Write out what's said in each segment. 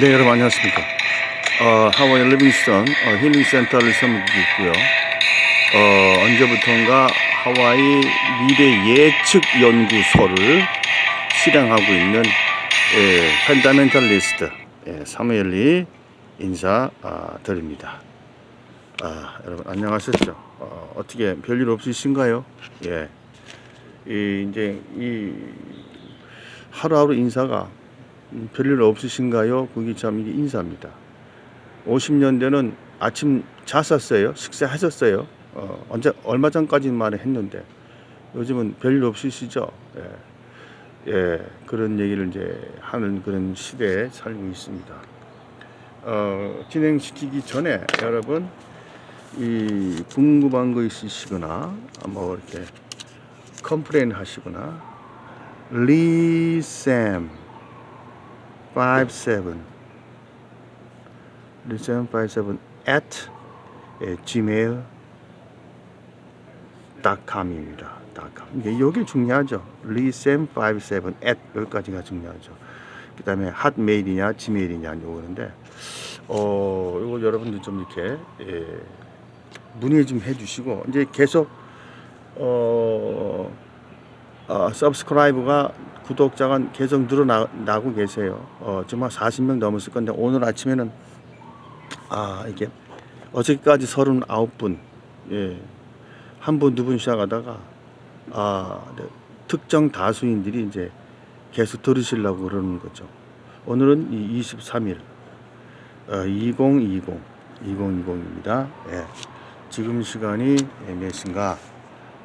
네, 여러분 안녕하십니까. 어, 하와이 리빙스턴 어, 힐링 센터를 섬기고 있고요. 어, 언제부턴가 하와이 미래 예측 연구소를 실행하고 있는 예, 펀다멘탈리스트 예, 사무엘리 인사 아, 드립니다. 아, 여러분 안녕하셨죠? 어, 어떻게 별일 없으신가요? 예. 이, 이제 이 하루하루 인사가 음, 별일 없으신가요? 그게 참 이게 인사입니다. 50년대는 아침 잤었어요. 식사하셨어요. 어, 언제 얼마 전까지만 했는데 요즘은 별일 없으시죠? 예. 예, 그런 얘기를 이제 하는 그런 시대에 살고 있습니다. 어, 진행시키기 전에 여러분 이 궁금한 거 있으시거나 뭐 이렇게 컴플레인 하시거나 리쌤 57 리쌤 57 at 예, gmail com입니다. com. 요게 중요하죠. 리쌤 57 at 여기까지가 중요하죠. 그 다음에 핫메일이냐 지메일이냐 요거는데 어 요거 여러분들 좀 이렇게 예, 문의 좀 해주시고 이제 계속 어, 어 서브스크라이브가 구독자가 계속 늘어나고 계세요. 어, 정말 40명 넘었을 건데 오늘 아침에는 아 이게 어저께까지 39분 예. 한 분 두 분 시작하다가 아 네, 특정 다수인들이 이제 계속 들으시려고 그러는 거죠. 오늘은 이 23일 어, 2020 2020입니다. 예. 지금 시간이 몇 시인가?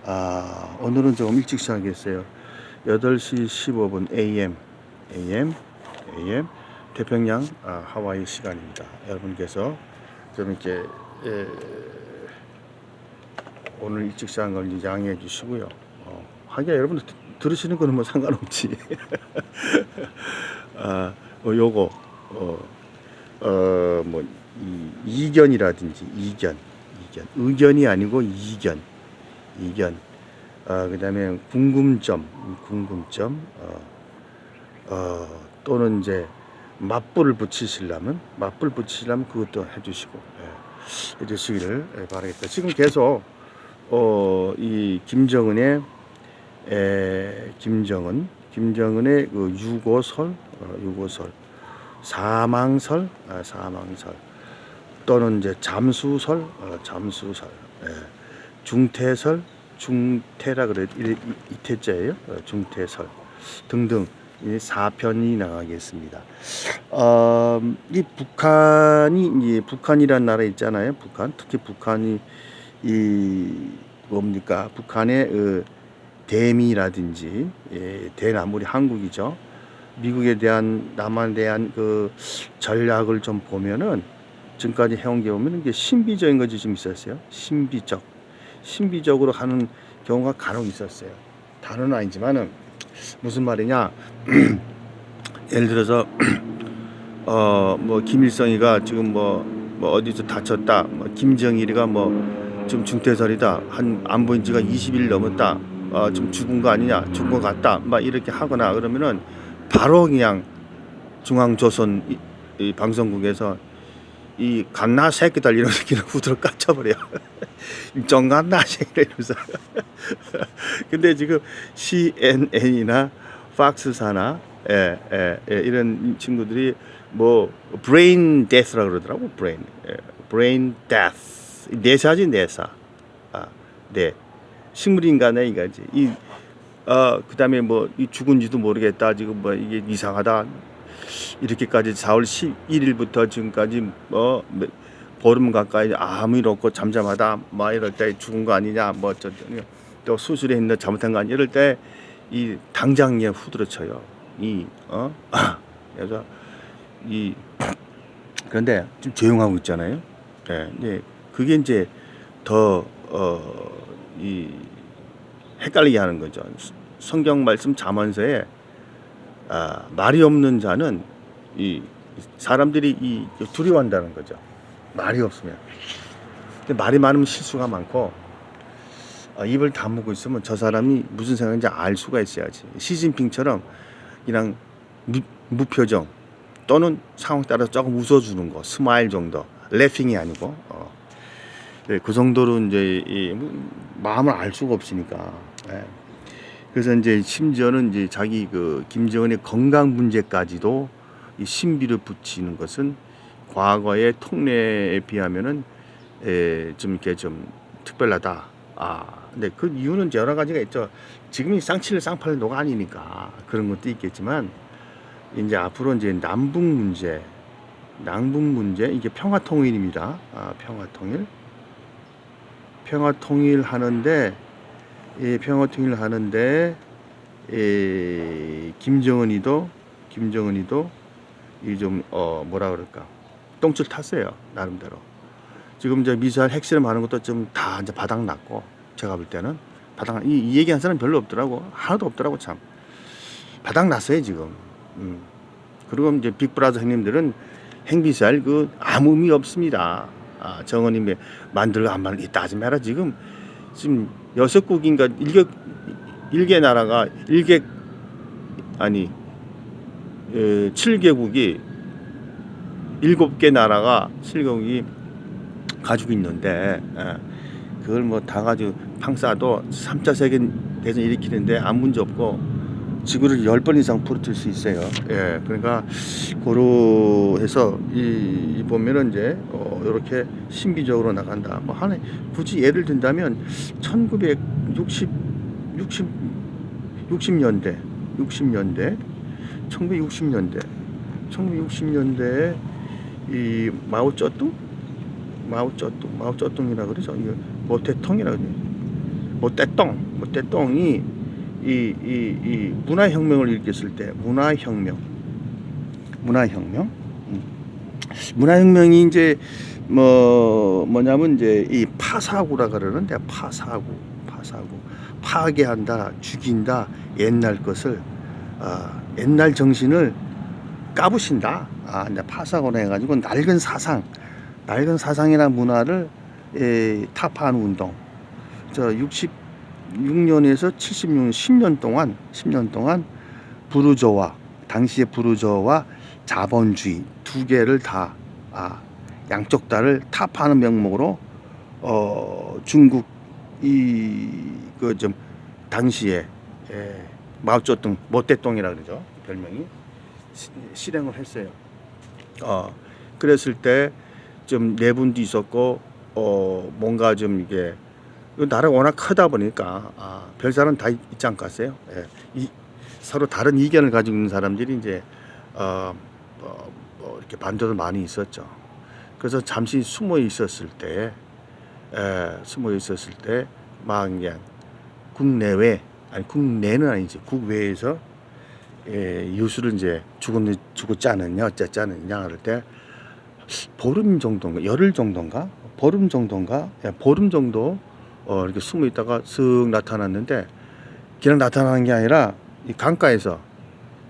아, 오늘은 조금 일찍 시작했어요. 8시 15분 AM, AM, AM, 태평양 아, 하와이 시간입니다. 여러분께서 좀 이렇게 에, 오늘 일찍 시작한 걸 이제 양해해 주시고요. 어, 하기야 여러분 들- 들으시는 거는 뭐 상관없지. 아, 뭐 요거 어, 어, 뭐 이, 이견이라든지 이견, 이견, 의견이 아니고 이견, 이견. 어, 그 다음에 궁금점, 궁금점, 어, 어, 또는 이제 맞불을 붙이시려면 맞불 붙이시려면 그것도 해주시고 예, 해주시기를 예, 바라겠다. 지금 계속 어, 이 김정은의 에, 김정은, 김정은의 그 유고설, 어, 유고설, 사망설, 아, 사망설, 또는 이제 잠수설, 어, 잠수설, 예, 중태설, 중태라 그래 이태자예요, 어, 중태설 등등 이 사편이 나가겠습니다. 어, 이 북한이 이 북한이란 나라 있잖아요. 북한 특히 북한이 이 뭡니까 북한의 어, 대미라든지 예, 대나무리 한국이죠. 미국에 대한 남한에 대한 그 전략을 좀 보면은 지금까지 해온 게 보면 이게 신비적인 것이 좀 있었어요. 신비적, 신비적으로 하는 경우가 간혹 있었어요. 다는 아니지만은 무슨 말이냐? 예를 들어서 어 뭐 김일성이가 지금 뭐, 뭐 어디서 다쳤다. 뭐 김정일이가 뭐 지금 중태설이다. 한 안 보인 지가 20일 넘었다. 어, 좀 죽은 거 아니냐? 죽은 거 같다. 막 이렇게 하거나 그러면은 바로 그냥 중앙조선 이, 이 방송국에서 이 갓나 새끼들 이런 새끼를 후드로 까쳐버려. 정갓나 새끼 이러면서. 근데 지금 CNN이나 팍스사나 예, 예, 예, 이런 친구들이 뭐 브레인 데스라 그러더라고 브레인 예, 브레인 데스 내사지 내사. 아, 네 식물 인간의 이거지 이 어, 그다음에 뭐 이 죽은지도 모르겠다 지금 뭐 이게 이상하다 이렇게까지 4월 11일부터 지금까지 뭐 몇- 보름 가까이 아무 일 없고 잠잠하다 막 이럴 때 죽은 거 아니냐 뭐저또 수술에 있는 잘못한 거 아니냐 이럴 때 이 당장 그냥 후드러 쳐요. 이어? 그래서 이 그런데 좀 조용하고 있잖아요. 예 이제 그게 이제 더어이 헷갈리게 하는 거죠. 성경 말씀 잠언서에 아, 말이 없는 자는 이 사람들이 이 두려워한다는 거죠. 말이 없으면. 근데 말이 많으면 실수가 많고 어, 입을 다물고 있으면 저 사람이 무슨 생각인지 알 수가 있어야지. 시진핑처럼 그냥 무, 무표정, 또는 상황 따라서 조금 웃어주는 거 스마일 정도 레핑이 아니고 어. 네, 그 정도로 이제 이 뭐, 마음을 알 수가 없으니까 예. 그래서 이제 심지어는 이제 자기 그 김정은의 건강 문제까지도 이 신비를 붙이는 것은 과거의 통례에 비하면은 에, 좀 이렇게 좀 특별하다. 아, 근데 그 이유는 여러 가지가 있죠. 지금이 쌍칠레 쌍팔레도가 아니니까 그런 것도 있겠지만 이제 앞으로 이제 남북 문제, 남북 문제 이게 평화 통일입니다. 아, 평화 통일. 평화 통일 하는데 이 평화 통일 하는데 이 김정은이도 김정은이도 이좀 어 뭐라 그럴까? 똥줄 탔어요 나름대로. 지금 이제 미사일 핵실험 하는 것도 좀 다 이제 바닥 났고 제가 볼 때는. 바닥 이, 이 얘기한 사람 별로 없더라고. 하나도 없더라고 참. 바닥 났어요 지금. 음. 그리고 이제 빅브라더 형님들은 핵미사일 그 아무 의미 없습니다. 아, 정원님이 만들고 안 만들고 따지 마라 지금. 지금 여섯 국인가 일개 일개 나라가 일개 아니 에, 7개국이 일곱 개 나라가 7개국이 가지고 있는데 예, 그걸 뭐 다 가지고 팡 쏴도 3차 세계 대전 일으키는데 아무 문제 없고 지구를 10번 이상 부러뜨릴 수 있어요. 예, 그러니까 고로 해서 이, 이 보면은 이제 어, 이렇게 신비적으로 나간다. 뭐 하나 굳이 예를 든다면 1960 60 60년대 60년대 1960년대 1960년대에 이 마오쩌둥 마오쩌둥 마오쩌둥이라 그러죠. 이거 모태통이라 그러죠. 모태똥 모태똥이 이, 이, 이 문화혁명을 일으켰을 때 문화혁명. 문화혁명? 음. 문화혁명이 이제 뭐 뭐냐면 이제 이 파사구라 그러는데 파사구 파사구. 파괴한다 죽인다 옛날 것을 아, 옛날 정신을 까부신다. 아 이제 파사구라 해가지고 낡은 사상 낡은 사상이나 문화를 에, 타파하는 운동. 저 66년에서 76년 10년 동안 10년 동안 부르저와 당시의 부르저와 자본주의 두 개를 다 아, 양쪽 다를 타파하는 명목으로 어, 중국 이그좀 당시에 에, 마오쩌둥 모태똥이라 그러죠 별명이 시, 실행을 했어요. 어 그랬을 때 좀 내분도 있었고 어 뭔가 좀 이게 그 나라가 워낙 크다 보니까 아, 별사람 다 있- 있지 않겠어요? 예. 이, 서로 다른 이견을 가지고 있는 사람들이 이제 어, 뭐, 뭐 이렇게 반대도 많이 있었죠. 그래서 잠시 숨어 있었을 때, 에, 숨어 있었을 때, 막 그냥 국내외 아니 국내는 아니지 국외에서 예, 이웃을 이제 죽었 죽었지 않았냐 어쨌지 않았냐 그럴 때 보름 정도인가 열흘 정도인가 보름 정도인가 예, 보름 정도 어, 이렇게 숨어 있다가 슥 나타났는데 그냥 나타나는 게 아니라 이 강가에서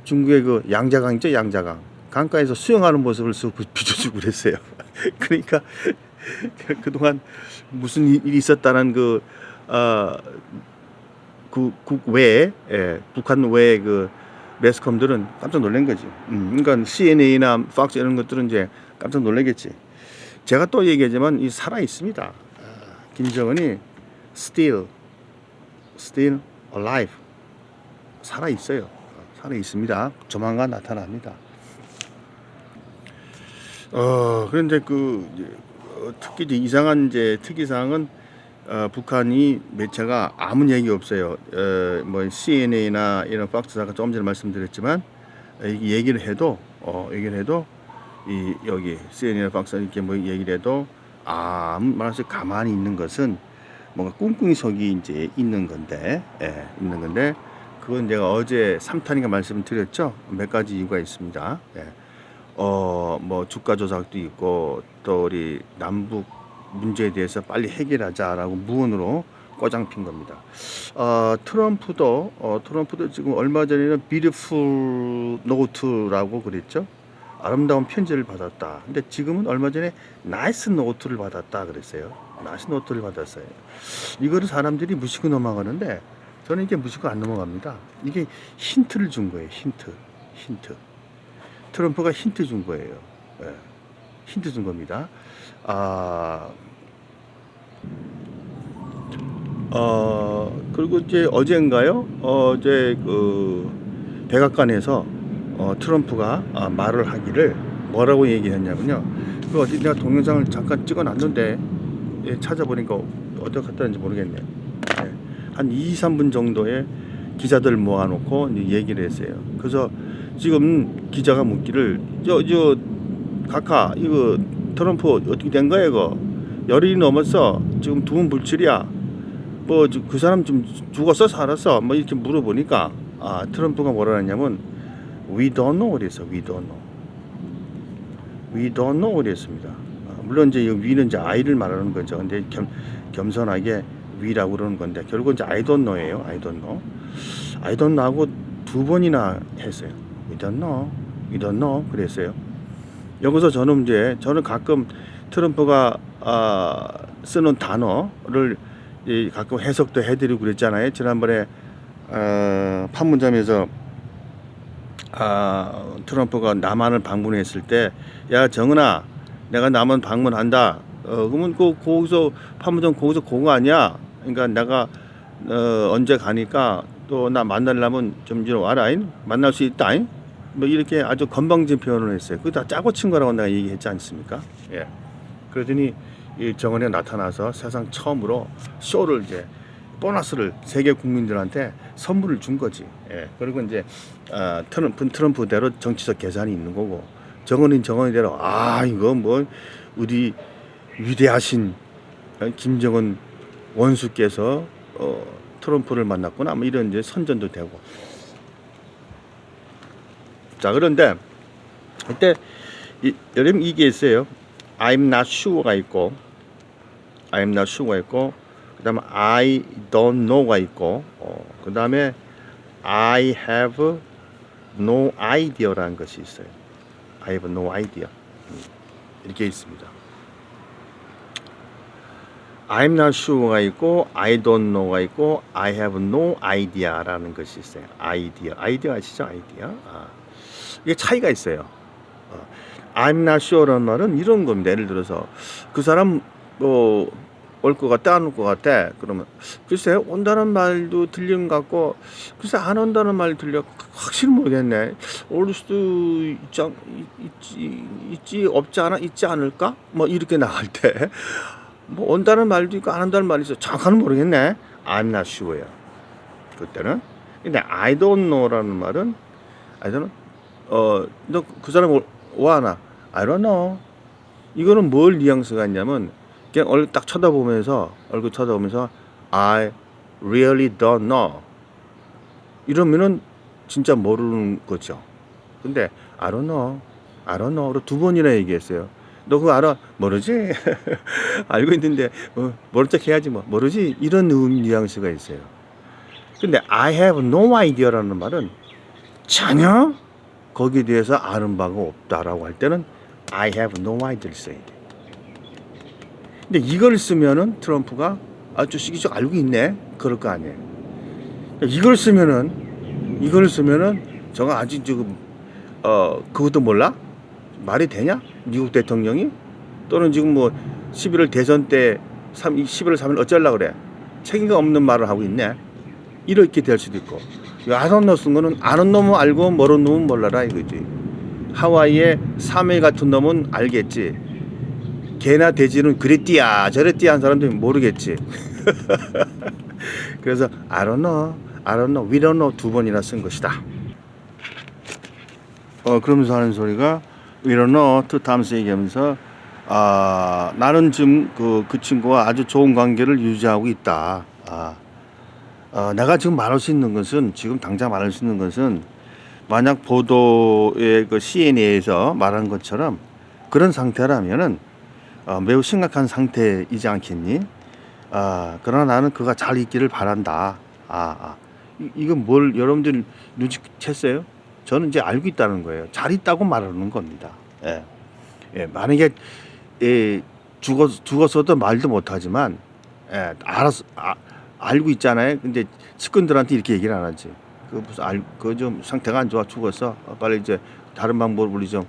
중국의 그 양자강 있죠 양자강 강가에서 수영하는 모습을 쓱 비- 비춰주고 그랬어요. 그러니까 그- 그동안 무슨 일- 일이 있었다는 그 어, 그 국 외에 예, 북한 외에 그 매스컴들은 깜짝 놀란 거지. 음, 그러니까 CNA나 팍스 이런 것들은 이제 깜짝 놀라겠지. 제가 또 얘기하지만 이 살아 있습니다. 아, 김정은이 still still alive 살아 있어요. 살아 있습니다. 조만간 나타납니다. 어 그런데 그 어, 특히 이제 이상한 이제 특이 사항은 어, 북한이 매체가 아무 얘기 없어요. 어, 뭐 CNA나 이런 팍스사가 조금 전에 말씀드렸지만 어, 이 얘기를 해도 어, 얘기를 해도 이 여기 CNA나 팍스 이렇게 뭐 얘기를 해도 아무 말 없이 가만히 있는 것은 뭔가 꿍꿍이 속이 이제 있는 건데, 예, 있는 건데, 그건 제가 어제 3탄인가 말씀을 드렸죠. 몇 가지 이유가 있습니다. 예. 어, 뭐 주가 조작도 있고 또 우리 남북 문제에 대해서 빨리 해결하자라고 무언으로 꼬장 핀 겁니다. 어, 트럼프도 어, 트럼프도 지금 얼마 전에는 beautiful note라고 그랬죠. 아름다운 편지를 받았다. 근데 지금은 얼마 전에 나이스 노트를 받았다 그랬어요. 나이스 노트를 받았어요. 이거를 사람들이 무시고 넘어가는데 저는 이게 무시고 안 넘어갑니다. 이게 힌트를 준 거예요. 힌트. 힌트. 트럼프가 힌트 준 거예요. 예, 힌트 준 겁니다. 아, 어, 그리고 이제 어젠가요? 어제 그 백악관에서 어, 트럼프가 아, 말을 하기를 뭐라고 얘기했냐면요. 그 어디 내가 동영상을 잠깐 찍어놨는데 예, 찾아보니까 어디에 갔다 왔는지 모르겠네. 예, 한 2, 3분 정도의 기자들 모아놓고 얘기를 했어요. 그래서 지금 기자가 묻기를 저 저 카카 이거 트럼프 어떻게 된 거야 이거 열이 넘었어 지금 두문 불출이야 뭐 그 사람 좀 죽었어 살았어 뭐 이렇게 물어보니까 아 트럼프가 뭐라 했냐면 we don't know 그랬어 we don't know. We don't know 그랬습니다 아, 물론 이제 이 we는 이제 I를 말하는 거죠. 근데 겸, 겸손하게 we라고 그러는 건데 결국 이제 I don't know예요. I don't know. I don't know하고 두 번이나 했어요. We don't know. We don't know. 그랬어요. 여기서 저는 이제 저는 가끔 트럼프가 아, 쓰는 단어를 이 가끔 해석도 해드리고 그랬잖아요. 지난번에 어, 판문점에서 아, 트럼프가 남한을 방문했을 때, 야 정은아, 내가 남한 방문한다. 어, 그러면 그 거기서 판문점 거기서 고거 아니야? 그러니까 내가 어, 언제 가니까 또 나 만나려면 좀 이리 와라잉. 만날 수 있다잉. 뭐 이렇게 아주 건방진 표현을 했어요. 그거 다 짜고 친 거라고 내가 얘기했지 않습니까? 예. 그러더니 이 정원에 나타나서 세상 처음으로 쇼를 이제 보너스를 세계 국민들한테 선물을 준 거지. 예. 그리고 이제 어, 트럼프 트럼프대로 정치적 계산이 있는 거고 정원인 정원이대로 아 이거 뭐 우리 위대하신 어, 김정은 원수께서 어, 트럼프를 만났구나. 뭐 이런 이제 선전도 되고. 자 그런데 그때 이, 여러분 이게 있어요. I'm not sure가 있고 I'm not sure가 있고 그다음에 I don't know가 있고 어, 그다음에 I have no idea라는 것이 있어요. I have no idea 음, 이렇게 있습니다. I'm not sure가 있고 I don't know가 있고 I have no idea라는 것이 있어요. idea, idea 아시죠? idea. 아, 이게 차이가 있어요. 어, I'm not sure라는 말은 이런 겁니다. 예를 들어서 그 사람 뭐 올 것 같다 안 올 것 같아. 그러면 글쎄 온다는 말도 것 같고 글쎄 안 온다는 말 들려 확실히 모르겠네. 올 수도 있지, 않- 있지, 있지 없지 않아 있지 않을까? 뭐 이렇게 나갈 때. 뭐 온다는 말도 있고 안 온다는 말이 있어. 정확하는 모르겠네. Not sure야. 그때는. 근데 I don't know라는 말은 I don't know. 어, 너 그 사람 올- 와, 나. I don't know. 이거는 뭘 뉘앙스가 있냐면, 그냥 얼굴 딱 쳐다보면서, 얼굴 쳐다보면서, I really don't know. 이러면은 진짜 모르는 거죠. 근데, I don't know. I don't know. 두 번이나 얘기했어요. 너 그거 알아? 모르지? 알고 있는데, 어, 모른 척 해야지 뭐. 모르지? 이런 음 뉘앙스가 있어요. 근데, I have no idea라는 말은 전혀 거기에 대해서 아는 바가 없다라고 할 때는 I have no idea를 써야 돼. 근데 이걸 쓰면은 트럼프가 아주 시기적 알고 있네. 그럴 거 아니에요. 이걸 쓰면은 이걸 쓰면은 저거 아직 지금 어 그것도 몰라? 말이 되냐? 미국 대통령이 또는 지금 뭐 11월 대선 때 3, 11월 3일 어쩌려 그래? 책임감 없는 말을 하고 있네. 이렇게 될 수도 있고 아는 쓴 거는 아는 놈은 알고 모르는 놈은 몰라라 이거지. 하와이의 3회 같은 놈은 알겠지. 개나 돼지는 그랬디야 저랬디야 한 사람들이 모르겠지. 그래서 I don't know, I don't know, we don't know 두 번이나 쓴 것이다. 어 그러면서 하는 소리가 we don't know two times 얘기하면서 아 나는 지금 그, 그 친구와 아주 좋은 관계를 유지하고 있다. 아 어, 내가 지금 말할 수 있는 것은 지금 당장 말할 수 있는 것은 만약 보도의 그 CNA에서 말한 것처럼 그런 상태라면은 어, 매우 심각한 상태이지 않겠니? 아 그러나 나는 그가 잘 있기를 바란다. 아, 아. 이, 이건 뭘 여러분들 눈치챘어요? 저는 이제 알고 있다는 거예요. 잘 있다고 말하는 겁니다. 예, 예 만약에 예, 죽어 죽었어도 말도 못하지만 예, 알아서 아, 알고 있잖아요. 근데 측근들한테 이렇게 얘기를 안 하지. 그 무슨 알그좀 상태가 안 좋아 죽었어. 어, 빨리 이제 다른 방법을 우리 좀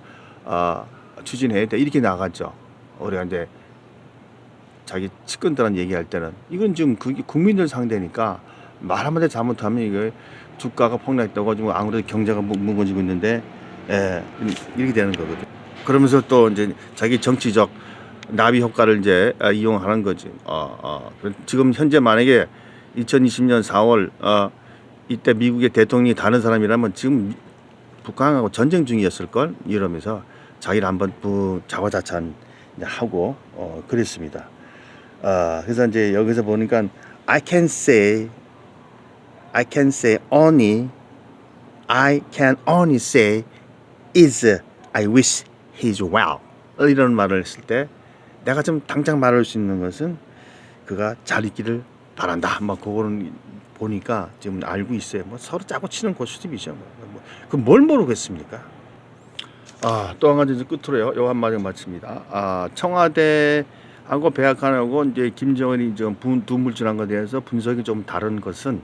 아, 추진해야 돼 이렇게 나갔죠. 우리가 이제 자기 측근들한테 얘기할 때는 이건 지금 그 국민들 상대니까 말 한마디 잘못하면 이거 주가가 폭락했다고 지금 아무래도 경제가 무- 무너지고 있는데 예, 이렇게 되는 거거든. 그러면서 또 이제 자기 정치적 나비 효과를 이제 아, 이용하는 거지. 어, 어. 지금 현재 만약에 2020년 4월 어, 이때 미국의 대통령이 다른 사람이라면 지금 북한하고 전쟁 중이었을 걸 이러면서 자기를 한번 부 자화자찬 하고 어, 그랬습니다. 아, 그래서 이제 여기서 보니까 I can say I can say only I can only say is I wish he's well 이런 말을 했을 때 내가 좀 당장 말할 수 있는 것은 그가 잘 있기를 바란다. 막 그거는 보니까 지금 알고 있어요. 뭐 서로 짜고 치는 고수집이죠. 뭐. 그뭘 모르겠습니까? 아, 또 한 가지 이제 끝으로요. 요 한마디 마칩니다. 아, 청와대하고 백악관하고 이제 김정은이 좀 분- 두물질한 것에 대해서 분석이 좀 다른 것은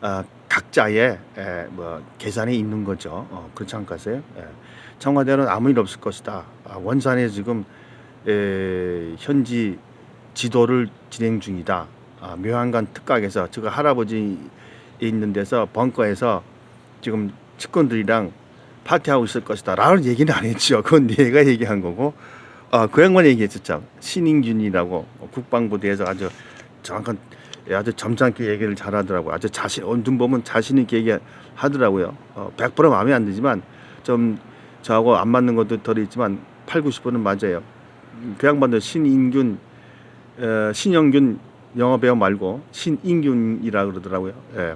아, 각자의 에, 뭐 계산이 있는 거죠. 어, 그렇지 않겠어요? 예. 청와대는 아무 일 없을 것이다. 아, 원산에 지금 에, 현지 지도를 진행 중이다. 아, 묘한관 특각에서 즉 할아버지 있는 데서 벙커에서 지금 측근들이랑 파티하고 있을 것이다. 라는 얘기는 안 했죠. 그건 내가 얘기한 거고. 아, 그 양반이 얘기했었죠. 신인균이라고 국방부대에서 아주 정확한 예, 아주 점잖게 얘기를 잘하더라고요. 아주 자신, 언좀 보면 자신 있게 얘기하더라고요. 어, 100% 마음에 안 들지만 좀 저하고 안 맞는 것도 덜 있지만 8, 90%는 맞아요. 음, 그 양반도 신인균, 어, 신영균 영화 배우 말고 신인균이라 그러더라고요. 예.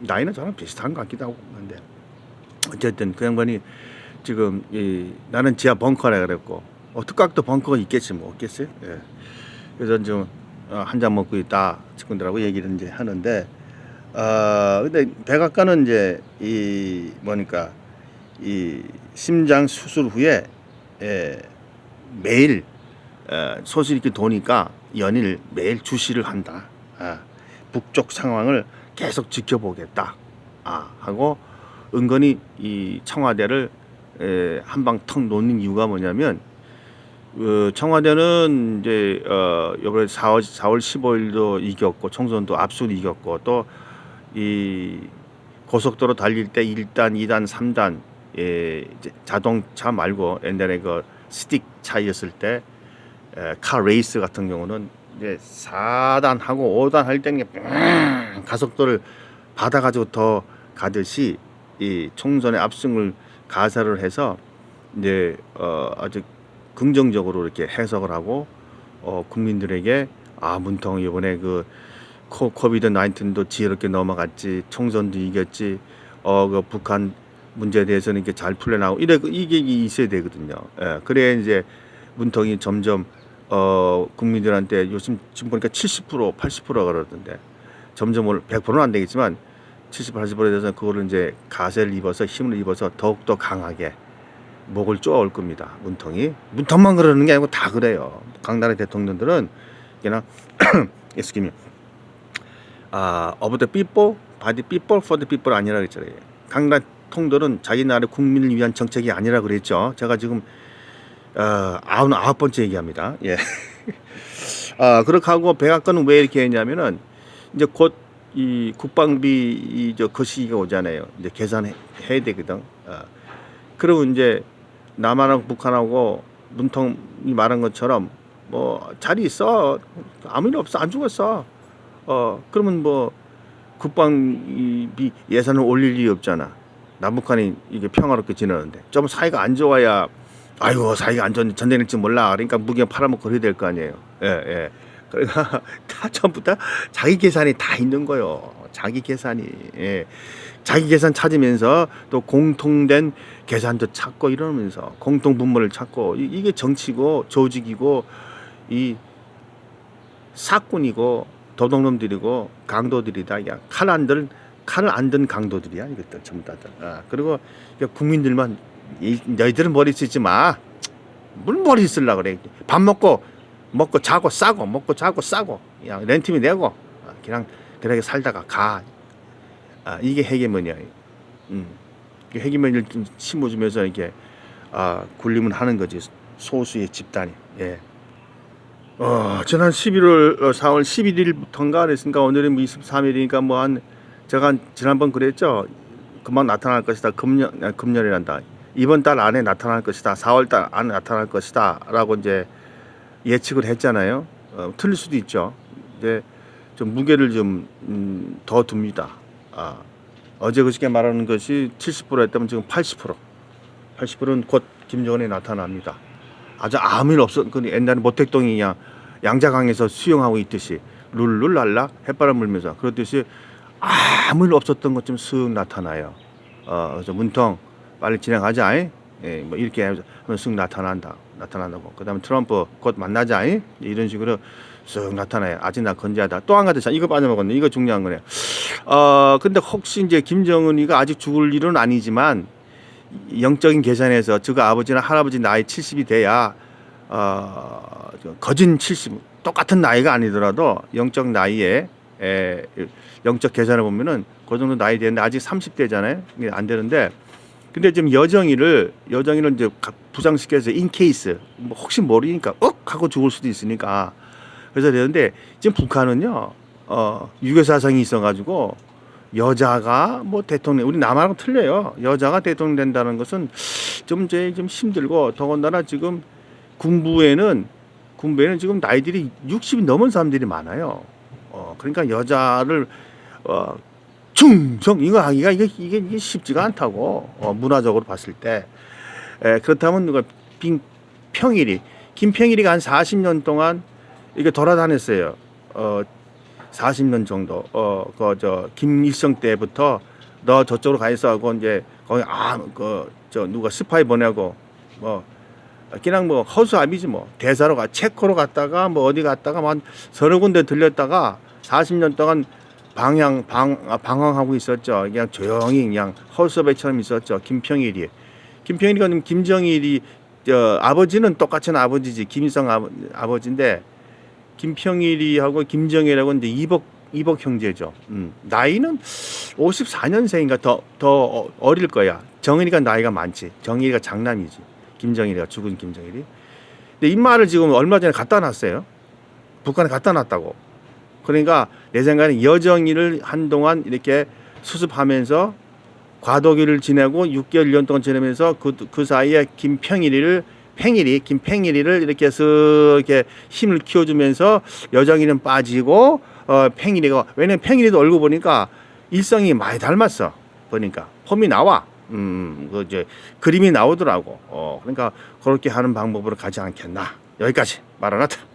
나이는 저랑 비슷한 것 같기도 하고 근데 어쨌든 그 양반이 지금 이 나는 지하 벙커라 그랬고 어, 특각도 벙커가 있겠지 뭐 없겠어요. 예. 그래서 좀 어, 한잔 먹고 있다 친구들하고 얘기를 이제 하는데 어 근데 백악관은 이제 이 뭐니까 이 심장 수술 후에 예, 매일 어, 소식 이렇게 도니까 연일 매일 주시를 한다. 아, 북쪽 상황을 계속 지켜보겠다. 아, 하고 은근히 이 청와대를 에, 한방 턱 놓는 이유가 뭐냐면 어, 청와대는 이제 어, 이번에 4월 4월 15일도 이겼고 총선도 압수 이겼고 또 이 고속도로 달릴 때 1단, 2단, 3단 예, 자동차 말고 옛날에 그 스틱 차이였을 때 에, 카 레이스 같은 경우는 이제 4단 하고 5단 할 때는 가속도를 받아가지고 더 가듯이 이 총선의 압승을 가사를 해서 이제 어, 아주 긍정적으로 이렇게 해석을 하고 어, 국민들에게 아 문통 이번에 그 코, 코비드 19도 지혜롭게 넘어갔지 총선도 이겼지 어 그 북한 문제에 대해서는 이렇게 잘 풀려나고 이래 이게 있어야 되거든요. 예, 그래야 이제 문통이 점점 어 국민들한테 요즘 지금 보니까 70% 80%가 그러던데 점점 올 100%는 안 되겠지만 70, 80%에 대해서 그거를 이제 가세를 입어서 힘을 입어서 더욱 더 강하게 목을 쪼아올 겁니다. 문통이 문통만 그러는 게 아니고 다 그래요. 각 나라 대통령들은 그냥 excuse. 아, by the people, for the people 아니라 그랬잖아요. 각 나라 통들은 자기 나라 국민을 위한 정책이 아니라 그랬죠. 제가 지금 어, 아홉 아홉 번째 얘기합니다. 예. 아, 그렇게 하고 백악관은 왜 이렇게 했냐면은 이제 곧 이 국방비 이저 거시기가 오잖아요. 이제 계산해 해야 되거든. 어. 그리고 이제 남한하고 북한하고 문통이 말한 것처럼 뭐 자리 있어 아무 일 없어 안 죽었어. 어 그러면 뭐 국방비 예산을 올릴 일이 없잖아. 남북한이 이게 평화롭게 지내는데 좀 사이가 안 좋아야 아이고 사이가 안 좋은 전쟁일지 몰라. 그러니까 무기를 팔아먹고 그래야 될 거 아니에요. 예 예. 그러니까 다 전부 다 자기 계산이 다 있는 거요. 자기 계산이 예. 자기 계산 찾으면서 또 공통된 계산도 찾고 이러면서 공통 분모를 찾고 이- 이게 정치고 조직이고 이 사꾼이고 도둑놈들이고 강도들이다. 그냥 칼안 든, 칼을 안 든 강도들이야. 이것들 전부 다들. 아, 그리고 국민들만 이, 너희들은 머리 쓰지 마. 뭘 머리 쓰려 그래. 밥 먹고 먹고 자고 싸고 먹고 자고 싸고 그냥 렌트비 내고 아, 그냥 그렇게 살다가 가. 아, 이게 헤게모니야. 음. 핵이면을 좀 심어주면서 이렇게 아 군림을 하는 거지 소수의 집단이. 예. 어, 지난 11월 어, 4월 11일부터인가 그랬으니까 오늘은 뭐 23일이니까 뭐 한 제가 한 지난번 그랬죠. 금방 나타날 것이다. 금년 아, 금년이란다. 이번 달 안에 나타날 것이다. 4월 달 안에 나타날 것이다 라고 이제 예측을 했잖아요. 어, 틀릴 수도 있죠. 이제 좀 무게를 좀 음, 더 둡니다. 아, 어제 그저께 말하는 것이 70%였다면 지금 80%. 80%는 곧 김정은이 나타납니다. 아주 아무 일 없었. 그 옛날에 모택동이 그냥 양자강에서 수영하고 있듯이 룰룰랄라 햇바람 불면서 그렇듯이 아무 일 없었던 것좀 쓱 나타나요. 어, 그래서 문통 빨리 진행하자. 이? 예, 뭐 이렇게 하면 쓱 나타난다. 나타난다고. 그 다음에 트럼프 곧 만나자. 이? 이런 식으로 쓱 나타나요. 아직 나 건재하다. 또 한 가지 자 이거 빠져먹었네. 이거 중요한 거네요. 어, 근데 혹시 이제 김정은이가 아직 죽을 일은 아니지만 영적인 계산에서 저그 아버지나 할아버지 나이 70이 돼야 어, 저 거진 70 똑같은 나이가 아니더라도 영적 나이에 에, 영적 계산을 보면은 그 정도 나이 되는데 아직 30대잖아요. 이게 안 되는데 근데 지금 여정이를 여정이를 이제 가- 부상시켜서 인 케이스 뭐 혹시 모르니까 억 하고 죽을 수도 있으니까. 그래서 되는데 지금 북한은요 어 유교 사상이 있어가지고 여자가 뭐 대통령 우리 남한하고 틀려요. 여자가 대통령 된다는 것은 좀 제일 좀 힘들고 더군다나 지금 군부에는 군부에는 지금 나이들이 60이 넘은 사람들이 많아요. 어 그러니까 여자를 어 충성 이거 하기가 이게 이게, 이게 쉽지가 않다고 어, 문화적으로 봤을 때 에, 그렇다면 누가 빈 평일이 김평일이가 한 40년 동안 이게 돌아다녔어요. 어 40년 정도 어그 저 김일성 때부터 너 저쪽으로 가 있어 하고 이제 거기 아그 저 누가 스파이 보내고 뭐 그냥 뭐 허수아비지 뭐 대사로 가 체코로 갔다가 뭐 어디 갔다가 뭐한 서너 군데 들렸다가 40년 동안 방향 방 아, 방황하고 있었죠. 그냥 조용히 그냥 허수아비처럼 있었죠. 김평일이 김평일이가 김정일이 저 아버지는 똑같은 아버지지 김일성 아버, 아버지인데 김평일이하고 김정일하고 이제 이복 이복 형제죠. 음, 나이는 54년생인가 더 더 어릴 거야. 정일이가 나이가 많지. 정일이가 장남이지. 김정일이가 죽은 김정일이. 근데 이 말을 지금 얼마 전에 갖다 놨어요. 북한에 갖다 놨다고. 그러니까 내 생각에는 여정이를 한동안 이렇게 수습하면서 과도기를 지내고 6개월 1년 동안 지내면서 그, 그 사이에 김평일이를 팽일이 김팽일이를 이렇게 쓱 이렇게 힘을 키워주면서 여정이는 빠지고 어 팽일이가 왜냐면 팽일이도 얼굴 보니까 일성이 많이 닮았어. 보니까. 폼이 나와. 음그 이제 그림이 나오더라고. 어 그러니까 그렇게 하는 방법으로 가지 않겠나. 여기까지. 말아놨다.